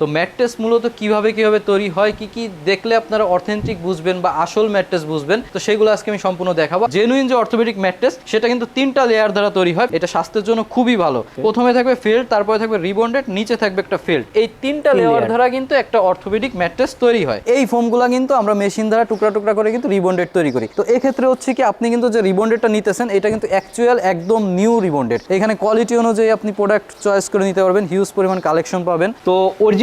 তো ম্যাট্রেস মূলত কীভাবে কীভাবে তৈরি হয় কি কি দেখলে আপনারা অথেন্টিক বুঝবেন বা আসল ম্যাট্রেস বুঝবেন তো সেগুলো আজকে আমি সম্পূর্ণ দেখাবো। জেনুইন যে অর্থোপেডিক ম্যাট্রেস সেটা কিন্তু তিনটা লেয়ার দ্বারা তৈরি হয় এটা স্বাস্থ্যের জন্য খুবই ভালো। প্রথমে থাকবে ফিল্ড তারপরে থাকবে রিবন্ডেড নিচে থাকবে একটা ফিল্ড এই তিনটা লেয়ার দ্বারা কিন্তু একটা অর্থোপেডিক ম্যাট্রেস তৈরি হয়। এই ফোমগুলো কিন্তু আমরা মেশিন দ্বারা টুকরা টুকরা করে কিন্তু রিবন্ডেড তৈরি করি। তো এক্ষেত্রে হচ্ছে কি আপনি কিন্তু যে রিবন্ডেডটা নিতেছেন এটা কিন্তু অ্যাকচুয়াল একদম নিউ রিবন্ডেড এখানে কোয়ালিটি অনুযায়ী আপনি প্রোডাক্ট চয়েস করে নিতে পারবেন হিউজ পরিমাণ কালেকশন পাবেন। তো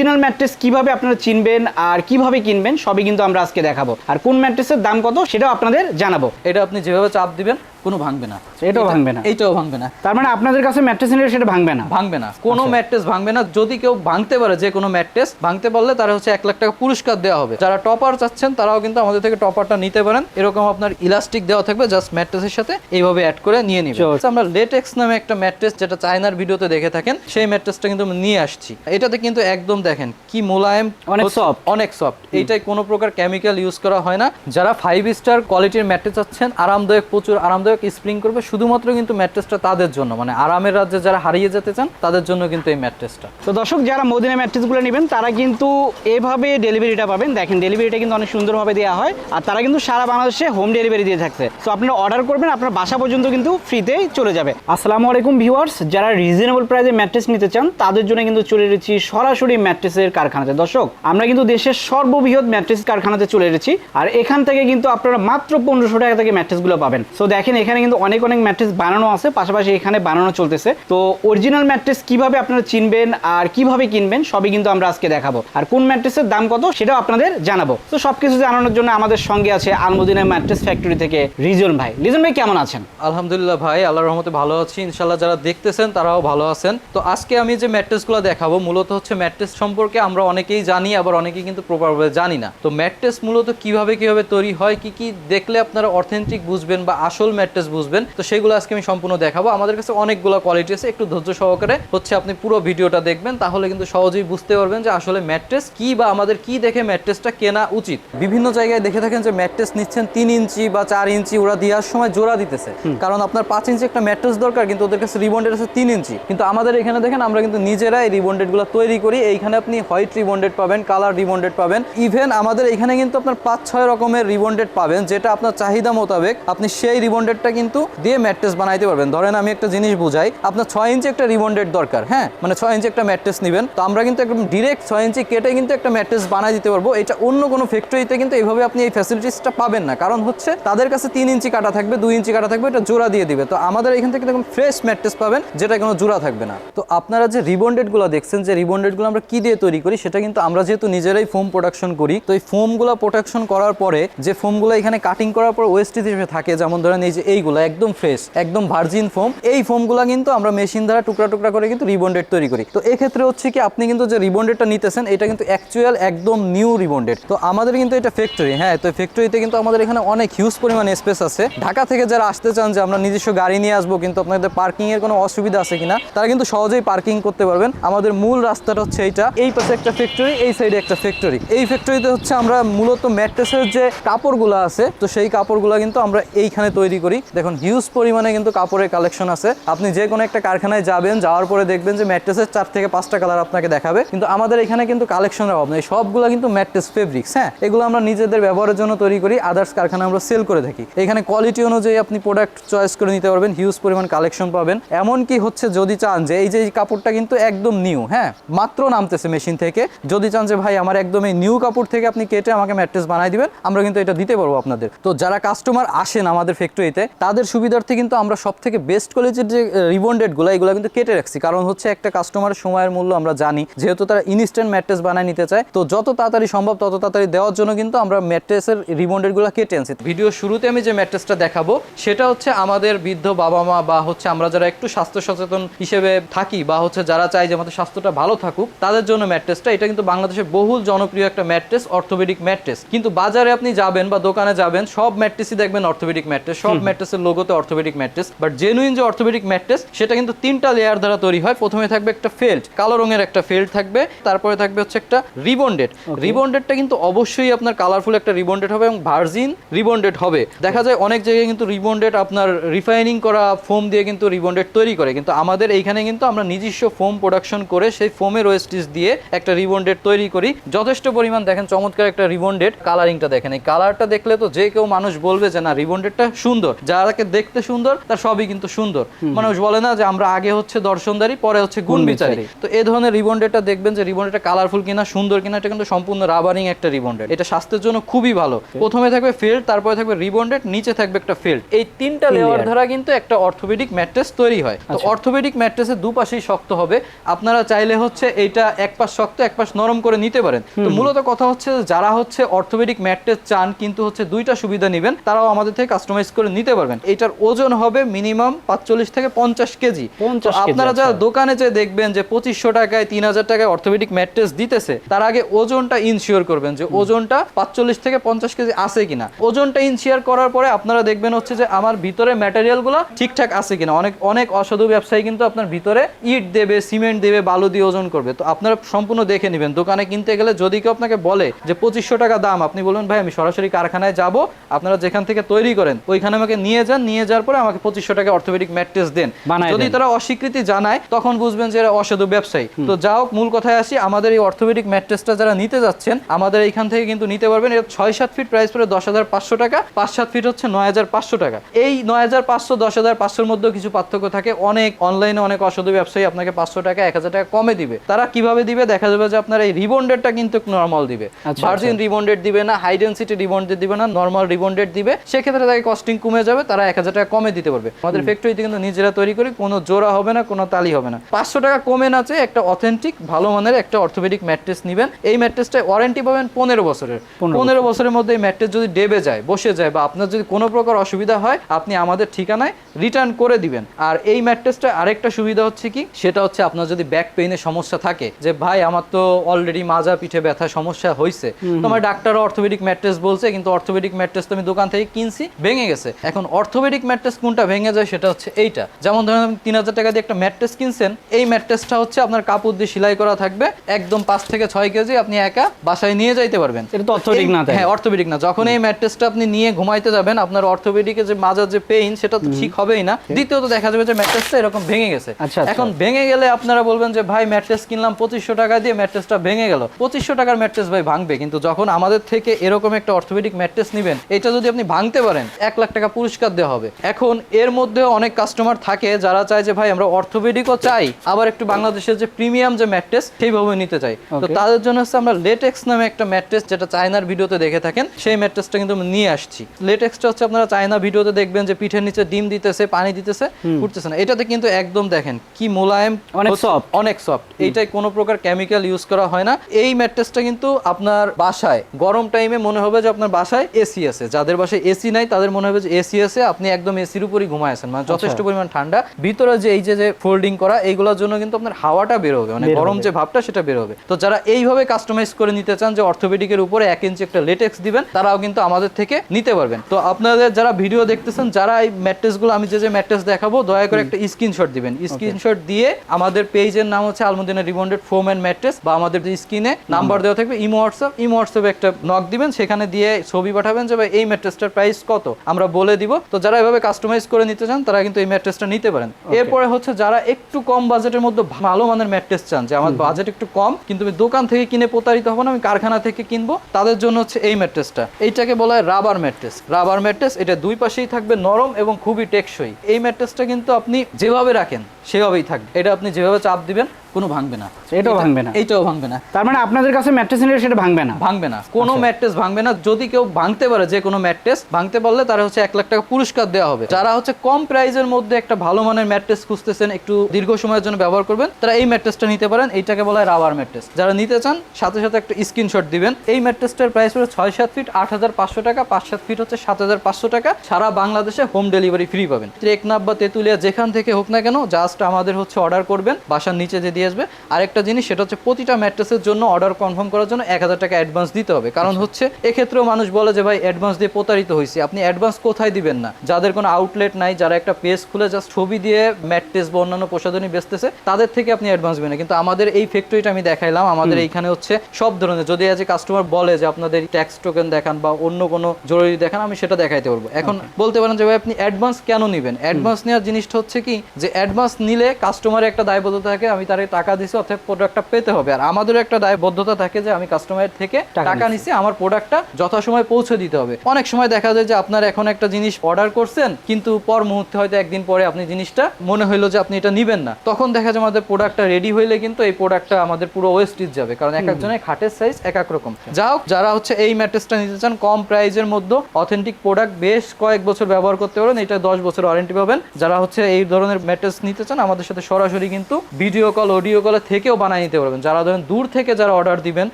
অরিজিনাল ম্যাট্রেস কীভাবে আপনারা চিনবেন আর কীভাবে কিনবেন, সবই কিন্তু আমরা আজকে দেখাবো। আর কোন ম্যাট্রেসের দাম কত, সেটাও আপনাদের জানাব। এটা আপনি যেভাবে চাপ দিবেন কোনো ভাঙবে না। এটাও ভাঙবে না। এইটাও ভাঙবে না। তার মানে আপনাদের কাছে ম্যাট্রেস নিলে সেটা ভাঙবে না? ভাঙবে না। কোনো আচ্ছা। ম্যাট্রেস ভাঙবে না। যদি কেউ ভাঙতে পারে যে কোনো ম্যাট্রেস ভাঙতে পারলে তারা হচ্ছে এক লাখ টাকা পুরস্কার দেওয়া হবে। যারা টপার চাচ্ছেন তারাও কিন্তু আমাদের থেকে টপারটা নিতে পারেন। এরকম আপনার ইলাস্টিক দেওয়া থাকবে জাস্ট ম্যাট্রেসের সাথে এইভাবে অ্যাড করে নিয়ে নিবে আমরা লেটেক্স নামে একটা ম্যাট্রেস যেটা চায়নার ভিডিওতে দেখে থাকেন সেই ম্যাট্রেসটা কিন্তু আমরা নিয়ে আসছি। এটাতে কিন্তু একদম দেখেন কি মোলায়েম অনেক soft। অনেক সফট এইটাই কোনো প্রকার কেমিক্যাল ইউজ করা হয় না। যারা ফাইভ স্টার কোয়ালিটির ম্যাট্রেস চাচ্ছেন আরামদায়ক প্রচুর আরামদায়ক স্প্রিং করবে শুধুমাত্র কিন্তু ম্যাট্রেসটা তাদের জন্য। মানে আরামের রাজ্যে যারা হারিয়ে যেতে চান, তাদের জন্য কিন্তু এই ম্যাট্রেসটা তো দর্শক, যারা মদিনা ম্যাট্রেসগুলো নেবেন, তারা কিন্তু এভাবে ডেলিভারিটা পাবেন। দেখেন, ডেলিভারিটা কিন্তু অনেক সুন্দরভাবে দেওয়া হয় আর তারা কিন্তু সারা বাংলাদেশে হোম ডেলিভারি দিয়ে থাকছে। তো আপনারা অর্ডার করবেন, আপনার বাসা পর্যন্ত কিন্তু ফ্রিতে চলে যাবে। আসসালামু আলাইকুম ভিউয়ার্স, যারা রিজনেবল প্রাইসে ম্যাট্রেস নিতে চান, তাদের জন্য কিন্তু চলে এসেছি সরাসরি ম্যাট্রেসের কারখানাতে। দর্শক, আমরা কিন্তু দেশের সর্ববৃহৎ ম্যাট্রেস কারখানাতে চলে এসেছি আর এখান থেকে কিন্তু আপনারা মাত্র পনেরোশো টাকা থেকে ম্যাট্রেসগুলো পাবেন। সো দেখেন এখানে কিন্তু অনেক অনেক ম্যাট্রেস বানানো আছে, পাশাপাশি এখানে বানানো চলতেছে। তো অরিজিনাল ম্যাট্রেস কীভাবে আপনারা চিনবেন আর কীভাবে কিনবেন, সবই কিন্তু আমরা আজকে দেখাবো। আর কোন ম্যাট্রেসের দাম কত, সেটাও আপনাদের জানাব। তো সবকিছু জানানোর জন্য আমাদের সঙ্গে আছে আলমদিনা ম্যাট্রেস ফ্যাক্টরি থেকে রিজন ভাই। রিজন ভাই, কেমন আছেন? আলহামদুলিল্লাহ ভাই, আল্লাহর রহমতে ভালো আছি। ইনশাল্লাহ যারা দেখতেছেন, তারাও ভালো আছেন। তো আজকে আমি যে ম্যাট্রেসগুলো দেখাবো, মূলত হচ্ছে ম্যাট্রেস সম্পর্কে আমরা অনেকেই জানি, আবার অনেকেই কিন্তু প্রপারভাবে জানি না। তো ম্যাট্রেস মূলত কীভাবে কীভাবে তৈরি হয়, কি কি দেখলে আপনারা অথেন্টিক বুঝবেন বা আসল ম্যাট্রেস বুঝবেন। তো সেগুলো আজকে আমি সম্পূর্ণ দেখাবো। আমাদের কাছে অনেকগুলো কোয়ালিটি আছে। একটু ধৈর্য সহকারে হচ্ছে আপনি পুরো ভিডিওটা দেখবেন তাহলে কিন্তু সহজেই বুঝতে পারবেন যে আসলে ম্যাট্রেস কি বা আমাদের কি দেখে ম্যাট্রেসটা কেনা উচিত। বিভিন্ন জায়গায় দেখে থাকেন যে ম্যাট্রেস নিচ্ছেন তিন ইঞ্চি বা চার ইঞ্চি ওরা দেওয়ার সময় জোড়া দিতেছে। কারণ আপনার পাঁচ ইঞ্চি একটা ম্যাট্রেস দরকার কিন্তু ওদের কাছে রিবন্ডেড আছে তিন ইঞ্চি। কিন্তু আমাদের এখানে দেখেন আমরা কিন্তু নিজেরাই রিবন্ডেডগুলো তৈরি করি। এইখানে আপনি হোয়াইট রিবন্ডেড পাবেন কালার রিবন্ডেড পাবেন। ইভেন আমাদের এখানে কিন্তু আপনার পাঁচ ছয় রকমের রিবন্ডেড পাবেন যেটা আপনার চাহিদা মোতাবেক আপনি সেই রিবন্ডেডটা কিন্তু দিয়ে ম্যাট্রেস বানাইতে পারবেন। ধরেন আমি একটা জিনিস বুঝাই, আপনার ছয় ইঞ্চি একটা রিবন্ডেড দরকার হ্যাঁ? মানে ছয় ইঞ্চি একটা ম্যাট্রেস নেবেন। তো আমরা কিন্তু একদম ডিরেক্ট ছয় ইঞ্চি কেটে কিন্তু একটা ম্যাট্রেস বানাই দিতে পারব। এটা অন্য কোনো ফ্যাক্টরিতে কিন্তু এইভাবে আপনি এই ফ্যাসিলিটিসটা পাবেন না। কারণ হচ্ছে তাদের কাছে তিন ইঞ্চি কাটা থাকবে, দুই ইঞ্চি কাটা থাকবে, এটা জোড়া দিয়ে দিবে। তো আমাদের এখান থেকে দেখুন ফ্রেশ ম্যাট্রেস পাবেন, যেটা কোনো জোড়া থাকবে না। তো আপনারা যে রিবন্ডেডগুলো দেখছেন, যে রিবন্ডেডগুলো আমরা কি দিয়ে তৈরি করি, সেটা কিন্তু আমরা যেহেতু নিজেরাই ফোম প্রোডাকশন করি, তো এই ফোমগুলো প্রোডাকশন করার পরে যে ফোমগুলো এখানে কাটিং করার পর ওয়েস্ট হিসেবে থাকে, যেমন ধরেন এই যে এইগুলো একদম ফ্রেশ একদম ভার্জিন ফোম এই ফোমগুলো কিন্তু আমরা মেশিন দ্বারা টুকরা টুকরা করে কিন্তু রিবন্ডেড তৈরি করি। তো এক্ষেত্রে হচ্ছে কি, আপনি কিন্তু যে রিবন্ডেডটা নিতেছেন, এটা কিন্তু অ্যাকচুয়াল একদম নিউ রিবন্ডেড তো আমাদের কিন্তু এটা ফ্যাক্টরি হ্যাঁ তো ফ্যাক্টরিতে কিন্তু আমাদের এখানে অনেক হিউজ পরিমাণ স্পেস আছে। ঢাকা থেকে যারা আসতে চান যে আমরা নিজস্ব গাড়ি নিয়ে আসব, কিন্তু আপনাদের পার্কিং এর কোনো অসুবিধা আছে কিনা, তারা কিন্তু সহজেই পার্কিং করতে পারবেন। আমাদের মূল রাস্তাটা হচ্ছে এইটা। এই পাশে একটা ফ্যাক্টরি এই সাইডে একটা ফ্যাক্টরি এই ফ্যাক্টরিতে হচ্ছে আমরা মূলত ম্যাট্রেসের যে কাপড়গুলো আছে, তো সেই কাপড়গুলো কিন্তু আমরা এইখানে তৈরি করি। দেখুন হিউজ পরিমাণে কিন্তু কাপড়ের কালেকশন আছে। আপনি যে কোনো একটা কারখানায় যাবেন, যাওয়ার পরে দেখবেন যে ম্যাট্রেসের চার থেকে পাঁচটা কালার আপনাকে দেখাবে। কিন্তু আমাদের এখানে কিন্তু কালেকশনের অভাব নেই। সবগুলো কিন্তু ম্যাট্রেস ফেব্রিক্স হ্যাঁ? এগুলো আমরা নিজেদের ব্যবহারের জন্য তৈরি করি আদার্স কারখানা আমরা সেল করে থাকি। এখানে কোয়ালিটি অনুযায়ী আপনি প্রোডাক্ট চয়েস করে নিতে পারবেন হিউজ পরিমাণ কালেকশন পাবেন। এমন কি হচ্ছে যদি চান যে এই যে কাপড়টা কিন্তু একদম নিউ হ্যাঁ? মাত্র নামতেছে মেশিন থেকে। যদি চান যে, ভাই, আমার একদম এই নিউ কাপড় থেকে আপনি কেটে আমাকে ম্যাট্রেস বানাই দিবেন, আমরা কিন্তু এটা দিতে পারব আপনাদের। তো যারা কাস্টমার আসেন আমাদের ফ্যাক্টরিতে তাদের সুবিধার্থে কিন্তু আমরা সব থেকে বেস্ট কোয়ালিটির যে রিবন্ডেডগুলো এগুলো কিন্তু কেটে রাখছি। কারণ হচ্ছে একটা কাস্টমারের সময়ের মূল্য আমরা জানি। যেহেতু তারা ইনস্ট্যান্ট ম্যাট্রেস বানায় নিতে চায়, তো যত তাড়াতাড়ি সম্ভব তত তাড়াতাড়ি দেওয়ার জন্য কিন্তু আমরা ম্যাট্রেসের রিবন্ডেডগুলো কেটে আনছি। ভিডিও শুরুতে আমি যে ম্যাট্রেসটা দেখাবো, সেটা হচ্ছে আমাদের বৃদ্ধ বাবা মা বা হচ্ছে আমরা যারা একটু স্বাস্থ্য সচেতন হিসেবে থাকি বা হচ্ছে যারা চাই যে আমাদের স্বাস্থ্যটা ভালো থাকুক, তাদের জন্য ম্যাট্রেসটা এটা কিন্তু বাংলাদেশের বহুল জনপ্রিয় একটা ম্যাট্রেস অর্থোপেডিক ম্যাট্রেস কিন্তু বাজারে আপনি যাবেন বা দোকানে যাবেন, সব ম্যাট্রেসই দেখবেন অর্থোপেডিক ম্যাট্রেস সব ম্যাট্রেসের লোগোতে অর্থোপেডিক ম্যাট্রেস বাট জেনুইন যে অর্থোপেডিক ম্যাট্রেস সেটা কিন্তু তিনটা লেয়ার দ্বারা তৈরি হয়। প্রথমে থাকবে একটা ফেল্ট কালো রঙের একটা ফেল্ট থাকবে তারপরে থাকবে হচ্ছে একটা রিবন্ডেড রিবন্ডেডটা কিন্তু অবশ্যই আপনার কালারফুল একটা রিবন্ডেড হবে এবং ভার্জিন রিবন্ডেড হবে। দেখা যায় অনেক জায়গায় কিন্তু রিবন্ডেড আপনার রিফাইনিং করা ফোম দিয়ে কিন্তু রিবন্ডেড তৈরি করে। কিন্তু আমাদের এইখানে কিন্তু আমরা নিজস্ব ফোম প্রোডাকশন করে সেই ফোমের ওয়েস্টিস দিয়ে একটা রিবন্ডেড তৈরি করি। যথেষ্ট পরিমাণ দেখেন চমৎকার একটা রিবন্ডেড কালারিংটা দেখেন। এই কালারটা দেখলে তো যে কেউ মানুষ বলবে যে না রিবন্ডেডটা সুন্দর। যারাকে দেখতে সুন্দর তার সবই কিন্তু সুন্দর। মানুষ বলে না যে আমরা আগে হচ্ছে দর্শনদারি পরে হচ্ছে গুণ বিচারি। তো এই ধরনের রিবন্ডেডটা দেখবেন যে রিবন্ডেডটা কালারফুল কিনা সুন্দর কিনা এটা কিন্তু সম্পূর্ণ রাবারিং একটা রিবন্ডেড এটা স্বাস্থ্যের জন্য খুবই ভালো। প্রথমে থাকবে ফিল্ড তারপরে থাকবে রিবন্ডেড নিচে থাকবে একটা ফিল্ড এই তিনটা লেয়ার। দ্বারা কিন্তু একটা অর্থোপেডিক ম্যাট্রেস তৈরি হয়। তো আচ্ছা। অর্থোপেডিক ম্যাট্রেসের দুপাশেই শক্ত হবে। আপনারা চাইলে হচ্ছে এটা এক পাশ শক্ত এক পাশ নরম করে নিতে পারেন। তো মূলত কথা হচ্ছে যারা হচ্ছে অর্থোপেডিক ম্যাট্রেস চান কিন্তু হচ্ছে দুইটা সুবিধা নেবেন তারাও আমাদের থেকে কাস্টমাইজ করে নিতে পারবেন। এটার ওজন হবে মিনিমাম পাঁচচল্লিশ থেকে পঞ্চাশ কেজি। 50 তো কেজি, আপনারা যারা আচ্ছা। দোকানে যে দেখবেন যে পঁচিশশো টাকায় তিন হাজার টাকায় অর্থোপেডিক ম্যাট্রেস দিতেছে তার আগে ওজনটা ইনশিওর করবেন যে ওজনটা পাঁচচল্লিশ থেকে পঞ্চাশ কেজি আছে কিনা। ওজনটা ইনশিওর করার পরে আপনারা দেখবেন হচ্ছে যে আমার ভিতরে ম্যাটেরিয়ালগুলো ঠিকঠাক আছে কিনা। অনেক অনেক অসাধু ব্যবসায়ী কিন্তু আপনার ভিতরে ইট দেবে সিমেন্ট দেবে বালু দিয়ে ওজন করবে। তো আপনারা সম্পূর্ণ দেখে নেবেন। দোকানে কিনতে গেলে যদি কেউ আপনাকে বলে যে পঁচিশশো টাকা দাম আপনি বলবেন ভাই আমি সরাসরি কারখানায় যাব। আপনারা যেখান থেকে তৈরি করেন ওইখানে আমাকে নিয়ে যান নিয়ে যাওয়ার পরে আমাকে পঁচিশশো টাকা অর্থোপেডিক ম্যাট্রেস দেন। যদি তারা অস্বীকৃতি জানায় তখন বুঝবেন যে এরা অসাধু ব্যবসায়ী। তো যা হোক মূল কথায় আসি আমাদের এই অর্থোপেডিক ম্যাট্রেসটা যারা নিতে যাচ্ছেন আমাদের এইখান থেকে কিন্তু নিতে পারবেন। এর ছয় সাত ফিট প্রাইস পড়ে দশ হাজার পাঁচশো টাকা পাঁচ সাত ফিট হচ্ছে নয় হাজার পাঁচশো টাকা। এই নয় হাজার পাঁচশো দশ হাজার পাঁচশোর মধ্যেও কিছু পার্থক্য থাকে। অনেক অনলাইনে অনেক অসাধু ব্যবসায়ী আপনাকে পাঁচশো টাকা এক হাজার টাকা কমে দিবে। তারা কীভাবে দিবে? দেখা যাবে যে আপনার এই রিবন্ডেডটা কিন্তু নর্মাল দিবে। আচ্ছা, ভার্জিন রিবন্ডেড দিবে না হাই ডেন্সিটি রিবন্ডেড দিবে না নর্মাল রিবন্ডেড দিবে। সেক্ষেত্রে তাকে কস্টিং কমে যাবে। তারা এক হাজার টাকা কমে দিতে পারবে। আমাদের ফ্যাক্টরিতে কিন্তু নিজেরা তৈরি করি কোনো জোড়া হবে না কোনো তালি হবে না। পাঁচশো টাকা কমে না চেয়ে একটা অথেন্টিক ভালো মানের একটা অর্থোপেডিক ম্যাট্রেস নেবেন। এই ম্যাট্রেসটা ওয়ারেন্টি পাবেন পনেরো বছরের। পনেরো বছরের মধ্যে এই ম্যাট্রেস যদি ডেবে যায় বসে যায় বা আপনার যদি কোনো প্রকার অসুবিধা হয় আপনি আমাদের ঠিকানায় রিটার্ন করে দিবেন। আর এই ম্যাট্রেসটা আরেকটা সুবিধা হচ্ছে কি? সেটা হচ্ছে আপনার যদি ব্যাক পেইনের সমস্যা থাকে যে ভাই আমার তো অলরেডি মাজা পিঠে ব্যথা সমস্যা হয়েছে তোমার ডাক্তার অর্থোপেডিক ম্যাট্রেস বলছে কিন্তু অর্থোপেডিক ম্যাট্রেস তো আমি দোকান থেকে কিনছি ভেঙে গেছে। এখন অর্থোপেডিক ম্যাট্রেস কোনটা ভেঙে যায় সেটা হচ্ছে এইটা। যেমন ধরেন আপনি তিন হাজার টাকা দিয়ে একটা ম্যাট্রেস কিনছেন এই ম্যাট্রেসটা হচ্ছে আপনার কাপড় দিয়ে সেলাই করা থাকবে একদম পাঁচ থেকে ছয় কেজি আপনি একা বাসায় নিয়ে যাইতে পারবেন। এটা তো এই- না হ্যাঁ অর্থোপেডিক না। যখন এই ম্যাট্রেসটা আপনি নিয়ে ঘুমাইতে যাবেন আপনার অর্থোপেডিকে যে মাজার যে পেইন সেটা তো ঠিক হবেই না। দ্বিতীয়ত দেখা যাবে যে ম্যাট্রেসটা এরকম ভেঙে গেছে। আচ্ছা, আচ্ছা। এখন ভেঙে গেলে আপনারা বলবেন যে ভাই ম্যাট্রেস কিনলাম পঁচিশশো টাকা দিয়ে ম্যাট্রেসটা ভেঙে গেল। পঁচিশশো টাকার ম্যাট্রেস ভাই ভাঙবে। কিন্তু যখন আমাদের থেকে এরকম একটা অর্থোপেডিক ম্যাট্রেস নেবেন এটা যদি আপনি ভাঙতে পারেন এক লাখ টাকা পুরস্কার দেওয়া হবে। এখন এর মধ্যে অনেক কাস্টমার থাকে যারা চায় যে ভাই আমরা অর্থোপেডিকও চাই আবার একটু বাংলাদেশের যে প্রিমিয়াম যে ম্যাট্রেস সেইভাবে নিতে চাই। তো তাদের জন্য হচ্ছে আমরা লেটেক্স নামে একটা ম্যাট্রেস যেটা চায়নার ভিডিওতে দেখে থাকেন সেই ম্যাট্রেসটা কিন্তু আমরা নিয়ে আসছি। লেটেক্সটা হচ্ছে আপনারা চায়না ভিডিওতে দেখবেন যে পিঠের নিচে ডিম দিতেছে পানি দিতেছে উঠতেছে না। এটাতে কিন্তু একদম দেখেন কি মোলায়েম অনেক soft। অনেক সফট এইটাই কোনো প্রকার কেমিক্যাল ইউজ করা হয় না। এই ম্যাট্রেসটা কিন্তু আপনার বাসায় গরম টাইমে মনে হবে যে আপনার বাসায় এসি আছে। যাদের বাসায় এসি নাই তাদের মনে হবে যে এসি আছে আপনি একদম এসির উপরই ঘুমায় আছেন। মানে যথেষ্ট পরিমাণ ঠান্ডা। ভিতরে যে এই যে যে ফোল্ডিং করা এইগুলোর জন্য কিন্তু আপনার হাওয়াটা বের হবে। মানে গরম যে ভাবটা সেটা বের হবে। তো যারা এইভাবে কাস্টমাইজ করে নিতে চান যে অর্থোপেডিকের উপরে এক ইঞ্চি একটা লেটেক্স দিবেন তারাও কিন্তু আমাদের থেকে নিতে পারবেন। তো আপনাদের যারা ভিডিও দেখতেছেন যারা এই ম্যাট্রেসগুলো আমি যে যে ম্যাট্রেস দেখাবো দয়া করে একটা স্ক্রিনশট দিবেন। স্ক্রিনশট দিয়ে আমাদের পেজের নাম হচ্ছে Almadina rebonded foam and mattress বা আমাদের যে স্ক্রিনে নাম্বার দেওয়া থাকবে ইমো হোয়াটসঅ্যাপ ইমো হোয়াটসঅ্যাপে একটা নক দিবেন সেখানে দিয়ে ছবি পাঠাবেন যে ভাই এই ম্যাট্রেসটার প্রাইস কত? আমরা বলে দিব তো যারা এভাবে কাস্টমাইজ করে নিতে চান তারা কিন্তু এই ম্যাট্রেসটা নিতে পারেন। এরপরে হচ্ছে যারা একটু কম বাজেটের মধ্যে ভালো মানের ম্যাট্রেস চান যে আমার বাজেট একটু কম কিন্তু আমি দোকান থেকে কিনে প্রতারিত হব না আমি কারখানা থেকে কিনবো তাদের জন্য হচ্ছে এই ম্যাট্রেসটা এইটাকে বলা হয় রাবার ম্যাট্রেস রাবার ম্যাট্রেস এটা দুই পাশেই থাকবে নরম এবং খুবই টেকসই। এই ম্যাট্রেসটা কিন্তু আপনি যেভাবে রাখেন সেভাবেই থাকবে। এটা আপনি যেভাবে চাপ দিবেন কোনো ভাঙবে না। এটাও ভাঙবে না? এইটাও ভাঙবে না। তার মানে আপনাদের কাছে ম্যাট্রেস নিলে সেটা ভাঙবে না? ভাঙবে না। কোনো আচ্ছা। ম্যাট্রেস ভাঙবে না। যদি কেউ ভাঙতে পারে যে কোনো ম্যাট্রেস ভাঙতে পারলে তারা হচ্ছে এক লাখ টাকা পুরস্কার দেওয়া হবে। যারা হচ্ছে কম প্রাইজের মধ্যে একটা ভালো মানের ম্যাট্রেস খুঁজতেছেন একটু দীর্ঘ সময়ের জন্য ব্যবহার করবেন তারা এই ম্যাট্রেসটা নিতে পারেন। এইটাকে বলা হয় রাবার ম্যাট্রেস। যারা নিতে চান সাথে সাথে একটা স্ক্রিনশট দিবেন। এই ম্যাট্রেসটার প্রাইস হলো ছয় সাত ফিট আট হাজার পাঁচশো টাকা পাঁচ সাত ফিট হচ্ছে সাত হাজার পাঁচশো টাকা। সারা বাংলাদেশে হোম ডেলিভারি ফ্রি পাবেন। টেকনাফ বা তেতুলিয়া যেখান থেকে হোক না কেন জাস্ট আমাদের হচ্ছে অর্ডার করবেন বাসার নিচে যদি দিয়ে আসবে। আরেকটা জিনিস সেটা হচ্ছে প্রতিটা ম্যাট্রেসের জন্য অর্ডার কনফার্ম করার জন্য এক হাজার টাকা অ্যাডভান্স দিতে হবে। কারণ হচ্ছে এক্ষেত্রেও মানুষ বলে যে ভাই অ্যাডভান্স দিয়ে প্রতারিত হয়েছে আপনি অ্যাডভান্স কোথায় দিবেন না? যাদের কোনো আউটলেট নাই যারা একটা পেজ খুলে জাস্ট ছবি দিয়ে ম্যাট্রেস বা অন্যান্য প্রসাধনী বেচতেছে তাদের থেকে আপনি অ্যাডভান্স দিবেন না। কিন্তু আমাদের এই ফ্যাক্টরিটা আমি দেখাইলাম। আমাদের এইখানে হচ্ছে সব ধরনের যদি আজ কাস্টমার বলে যে আপনাদের ট্যাক্স টোকেন দেখান বা অন্য কোনো জরুরি দেখান আমি সেটা দেখাইতে পারব। এখন বলতে পারেন যে ভাই আপনি অ্যাডভান্স কেন নেবেন? অ্যাডভান্স নেওয়ার জিনিসটা হচ্ছে কি যে অ্যাডভান্স নিলে কাস্টমারের একটা দায়বদ্ধতা থাকে আমি তারে টাকা দিছি অর্থাৎ প্রোডাক্টটা পেতে হবে। আর আমাদেরও একটা দায়বদ্ধতা থাকে যে আমি কাস্টমারের থেকে টাকা টাকা নিছি। আমার প্রোডাক্টটা যথাসময়ে পৌঁছে দিতে হবে। অনেক সময় দেখা যায় যে আপনার এখন একটা জিনিস অর্ডার করছেন কিন্তু পর মুহূর্তে হয়তো একদিন পরে আপনি জিনিসটা মনে হইল যে আপনি এটা নিবেন না। তখন দেখা যায় আমাদের প্রোডাক্টটা রেডি হইলে কিন্তু এই প্রোডাক্টটা আমাদের পুরো ওয়েস্টেজ যাবে কারণ এক একজনের খাটের সাইজ এক এক রকম। যা হোক যারা হচ্ছে এই ম্যাট্রেসটা নিতে চান কম প্রাইজের মধ্যে অথেন্টিক প্রোডাক্ট বেশ কয়েক বছর ব্যবহার করতে পারেন এটা দশ বছর ওয়ারেন্টি পাবেন। যারা হচ্ছে এই ধরনের ম্যাট্রেস নিতে চান আমাদের সাথে সরাসরি কিন্তু ভিডিও কল অডিও কলে থেকেও বানিয়ে নিতে পারবেন। যারা ধরেন দূর থেকে যারা অর্ডার দিবেন,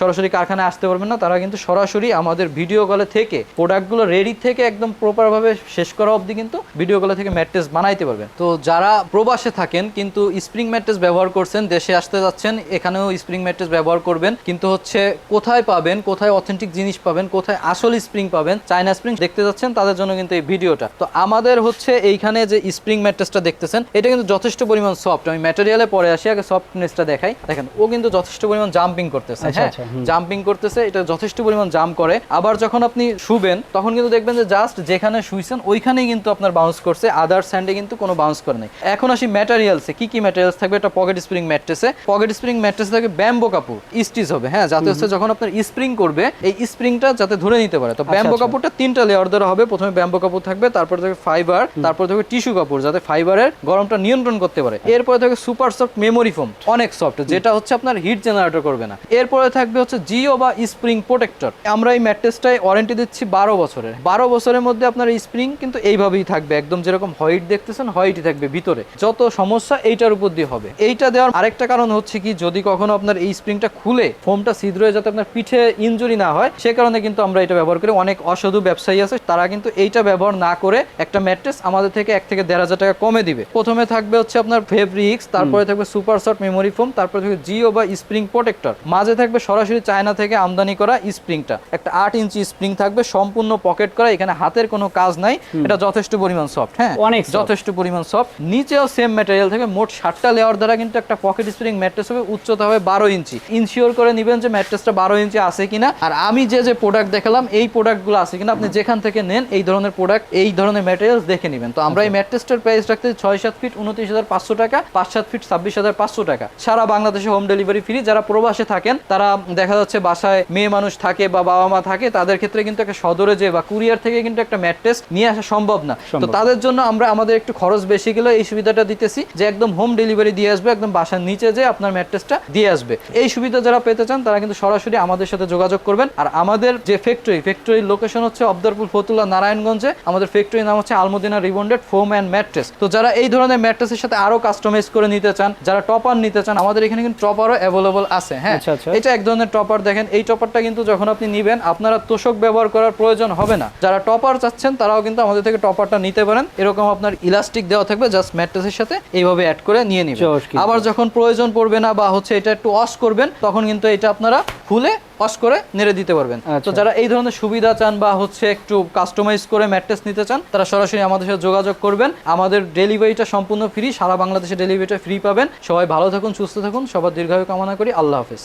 সরাসরি কারখানায় আসতে পারবেন না, তারা কিন্তু সরাসরি আমাদের ভিডিও কলে থেকে প্রোডাক্টগুলো রেডি থেকে একদম প্রপারভাবে শেষ করা অবধি কিন্তু ভিডিও কলে থেকে ম্যাট্রেস বানাইতে পারবেন। তো যারা প্রবাসে থাকেন কিন্তু স্প্রিং ম্যাট্রেস ব্যবহার করছেন, দেশে আসতে যাচ্ছেন, এখানেও স্প্রিং ম্যাট্রেস ব্যবহার করবেন। কিন্তু হচ্ছে কোথায় পাবেন, কোথায় অথেন্টিক জিনিস পাবেন, কোথায় আসল স্প্রিং পাবেন চায়না স্প্রিং দেখতে যাচ্ছেন, তাদের জন্য কিন্তু এই ভিডিওটা। তো আমাদের হচ্ছে এইখানে যে স্প্রিং ম্যাট্রেসটা দেখতেছেন, এটা কিন্তু যথেষ্ট পরিমাণ সফট। আমি ম্যাটেরিয়ালে পরে আসি, আগে সফটনেসটা দেখাই। দেখেন ও কিন্তু যথেষ্ট পরিমাণ জাম্পিং করতেছে আচ্ছা, হ্যাঁ? আচ্ছা, জাম্পিং করতেছে এটা যথেষ্ট পরিমাণ জাম্প করে। আবার যখন আপনি শুবেন তখন কিন্তু দেখবেন যে জাস্ট যেখানে শুইছেন ওইখানেই কিন্তু আপনার বাউন্স করছে আদার স্যান্ডে কিন্তু কোনো বাউন্স করে নাই। এখন আসি ম্যাটেরিয়ালসে কি কি ম্যাটেরিয়ালস থাকবে? এটা পকেট স্প্রিং ম্যাট্রেসে পকেট স্প্রিং ম্যাট্রেসে থাকবে ব্যাম্বো কাপড় স্টিচ হবে হ্যাঁ? যাতে হচ্ছে যখন আপনার স্প্রিং করবে এই স্প্রিংটা যাতে ধরে নিতে পারে। তো ব্যাম্বো আচ্ছা। কাপড়টা তিনটা লেয়ার ধরা হবে। প্রথমে ব্যাম্বো কাপড় থাকবে তারপরে থাকবে ফাইবার তারপরে থাকবে টিস্যু কাপড় যাতে ফাইবারের গরমটা নিয়ন্ত্রণ করতে পারে। এরপরে থাকবে সুপার সফট মেমোরি ফোম অনেক সফট। যেটা হচ্ছে আপনার হিট জেনারেটর করবে না। এরপরে থাকবে হচ্ছে জিও বা স্প্রিং প্রোটেক্টর আমরা এই ম্যাট্রেসটায় ওয়ারেন্টি দিচ্ছি বারো বছরের। বারো বছরের মধ্যে আপনার এই স্প্রিং কিন্তু এইভাবেই থাকবে। একদম যেরকম হোয়াইট দেখতেছেন হোয়াইটই থাকবে ভিতরে। যত সমস্যা এইটার উপর দিয়ে হবে। এইটা দেওয়ার আরেকটা কারণ হচ্ছে কি যদি কখনো আপনার এই স্প্রিংটা খুলে ফোমটা ছিদ্র হয়ে যাতে আপনার পিঠে ইনজুরি না হয় সে কারণে কিন্তু আমরা এটা ব্যবহার করি। অনেক অসাধু ব্যবসায়ী আছে তারা কিন্তু এইটা ব্যবহার না করে একটা ম্যাট্রেস আমাদের থেকে এক থেকে দেড় হাজার টাকা কমে দিবে। প্রথমে থাকবে হচ্ছে আপনার ফেব্রিক্স তারপরে থাকবে সুপার সফট মেমোরি ফোম তারপরে থাকবে জিও বা স্প্রিং প্রোটেক্টর মাঝে থাকবে সরাসরি চায়না থেকে আমদানি করা স্প্রিংটা একটা আট ইঞ্চি স্প্রিং থাকবে সম্পূর্ণ পকেট করা এখানে হাতের কোনো কাজ নাই। এটা যথেষ্ট পরিমাণ সফট হ্যাঁ? অনেক যথেষ্ট পরিমাণ সফট নিচেও সেম ম্যাটেরিয়াল থেকে মোট ষাটটা লেয়ার দ্বারা কিন্তু একটা পকেট স্প্রিং ম্যাট্রেস হবে উচ্চতা হবে বারো ইঞ্চি ইনশিওর করে নেবেন যে ম্যাট্রেসটা বারো ইঞ্চি আছে কিনা। আর আমি যে যে প্রোডাক্ট দেখালাম এই প্রোডাক্টগুলো আছে কিনা আপনি যেখান থেকে নেন এই ধরনের প্রোডাক্ট এই ধরনের ম্যাটেরিয়ালস দেখে নেবেন। তো আমরা এই ম্যাট্রেসটার প্রাইস রাখতে ছয় সাত ফিট উনত্রিশ হাজার পাঁচশো টাকা পাঁচ সাত ফিট ছাব্বিশ হাজার পাঁচশো টাকা। সারা বাংলাদেশে হোম ডেলিভারি ফ্রি যারা প্রবাসে থাকেন তারা দেখা যাচ্ছে বাসায় মেয়ে মানুষ থাকে বা বাবা মা থাকে তাদের ক্ষেত্রে কিন্তু একটা সদরে যে বা কুরিয়ার থেকে কিন্তু একটা ম্যাট্রেস নিয়ে আসা সম্ভব না। তো তাদের জন্য আমরা আমাদের একটু খরচ বেশি গেলে এই সুবিধাটা দিতেছি যে একদম হোম ডেলিভারি দিয়ে আসবে একদম বাসার নিচে যে আপনার ম্যাট্রেসটা দিয়ে আসবে। এই সুবিধা যারা পেতে চান তারা কিন্তু সরাসরি আমাদের সাথে যোগাযোগ করবেন। আর আমাদের যে ফ্যাক্টরি ফ্যাক্টরির লোকেশন হচ্ছে অবদারপুর ফতুল্লা নারায়ণগঞ্জে। আমাদের ফ্যাক্টরির নাম হচ্ছে Almadina rebonded foam and mattress তো যারা এই ধরনের ম্যাট্রেসের সাথে আরও কাস্টমাইজ করে নিতে চান যারা টপার নিতে চান আমাদের এখানে কিন্তু টপারও অ্যাভেলেবল আছে হ্যাঁ আচ্ছা, আচ্ছা। এটা এক ধরনের টপার দেখেন এই টপারটা কিন্তু যখন আপনি নিবেন আপনারা তোষক ব্যবহার করার প্রয়োজন হবে না যারা টপার চাচ্ছেন তারাও কিন্তু আমাদের থেকে টপারটা নিতে পারেন এরকম আপনার ইলাস্টিক দেওয়া থাকবে জাস্ট ম্যাট্রেসের সাথে এইভাবে অ্যাড করে নিয়ে নেবেন। আবার যখন প্রয়োজন পড়বে না বা হচ্ছে এটা একটু ওয়াশ করবেন তখন কিন্তু এটা আপনারা খুলে ওয়াশ করে নেড়ে দিতে পারবেন। তো আচ্ছা। যারা এই ধরনের সুবিধা চান বা হচ্ছে একটু কাস্টমাইজ করে ম্যাট্রেস নিতে চান তারা সরাসরি আমাদের সাথে যোগাযোগ করবেন। আমাদের ডেলিভারিটা সম্পূর্ণ ফ্রি সারা বাংলাদেশে ডেলিভারিটা ফ্রি পাবেন। সবাই ভালো থাকুন সুস্থ থাকুন সবার দীর্ঘায়ু কামনা করি। আল্লাহ হাফেজ।